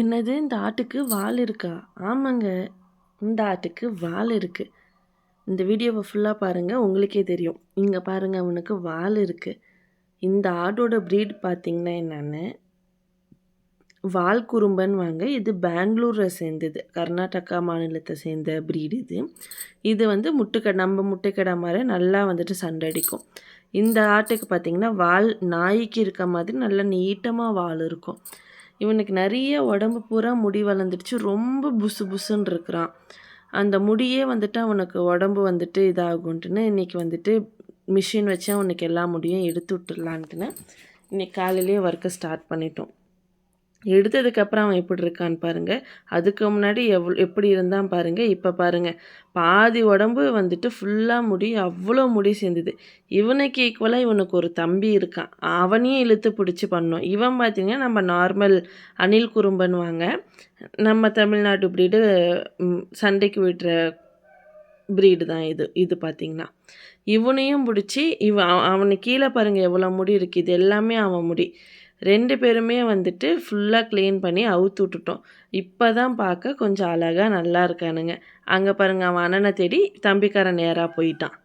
என்னது இந்த ஆட்டுக்கு வால் இருக்கா? ஆமாங்க இந்த ஆட்டுக்கு வால் இருக்குது இந்த வீடியோவை ஃபுல்லாக பாருங்கள் உங்களுக்கே தெரியும். இங்கே பாருங்கள் அவனுக்கு வால் இருக்குது இந்த ஆட்டோட ப்ரீட் பார்த்திங்கன்னா என்னென்னு வால் குறும்பன் வாங்க. இது பெங்களூரை சேர்ந்தது. கர்நாடகா மாநிலத்தை சேர்ந்த ப்ரீடு இது. இது வந்து முட்டுக்கடை நம்ம முட்டைக்கடை மாதிரி நல்லா வந்துட்டு சண்டடிக்கும். இந்த ஆட்டுக்கு பார்த்திங்கன்னா வால் நாய்க்கு இருக்க மாதிரி நல்லா நீட்டமாக வால் இருக்கும். இவனுக்கு நிறைய உடம்பு பூரா முடி வளர்ந்துடுச்சு. ரொம்ப புசு புசுன்னு இருக்கிறான். அந்த முடியே வந்துட்டு அவனுக்கு உடம்பு வந்துட்டு இதாகுன்ட்டுன்னு இன்றைக்கி வந்துட்டு மிஷின் வச்சு அவனுக்கு எல்லா முடியும் எடுத்து விட்டுடலான்ட்டுன்னு இன்றைக்கி காலையிலேயே ஒர்க்கை ஸ்டார்ட் பண்ணிட்டோம். எடுத்ததுக்கப்புறம் அவன் எப்படி இருக்கான்னு பாருங்கள் அதுக்கு முன்னாடி எவ் எப்படி இருந்தான் பாருங்கள் இப்போ பாருங்கள் பாதி உடம்பு வந்துட்டு ஃபுல்லாக முடி அவ்வளோ முடி சேர்ந்துது. இவனுக்கு ஈக்குவலாக இவனுக்கு ஒரு தம்பி இருக்கான். அவனையும் இழுத்து பிடிச்சி பண்ணோம் இவன் பார்த்திங்கன்னா நம்ம நார்மல் அணில் குறும்பன்வாங்க நம்ம தமிழ்நாட்டு ப்ரீடு சண்டைக்கு விடுற ப்ரீடு தான் இது இது பார்த்திங்கன்னா இவனையும் பிடிச்சி இவன் அவனுக்கு கீழே பாருங்கள் எவ்வளோ முடி இருக்குது இது எல்லாமே அவன் முடி. ரெண்டு பேருமே வந்துட்டு ஃபுல்லாக க்ளீன் பண்ணி அவுத்து விட்டுட்டோம். இப்போ தான் பார்க்க கொஞ்சம் அழகாக நல்லா இருக்கானுங்க. அங்கே பாருங்கள் அவன் அண்ணனை தேடி தம்பிக்காரன் நேராக போயிட்டான்.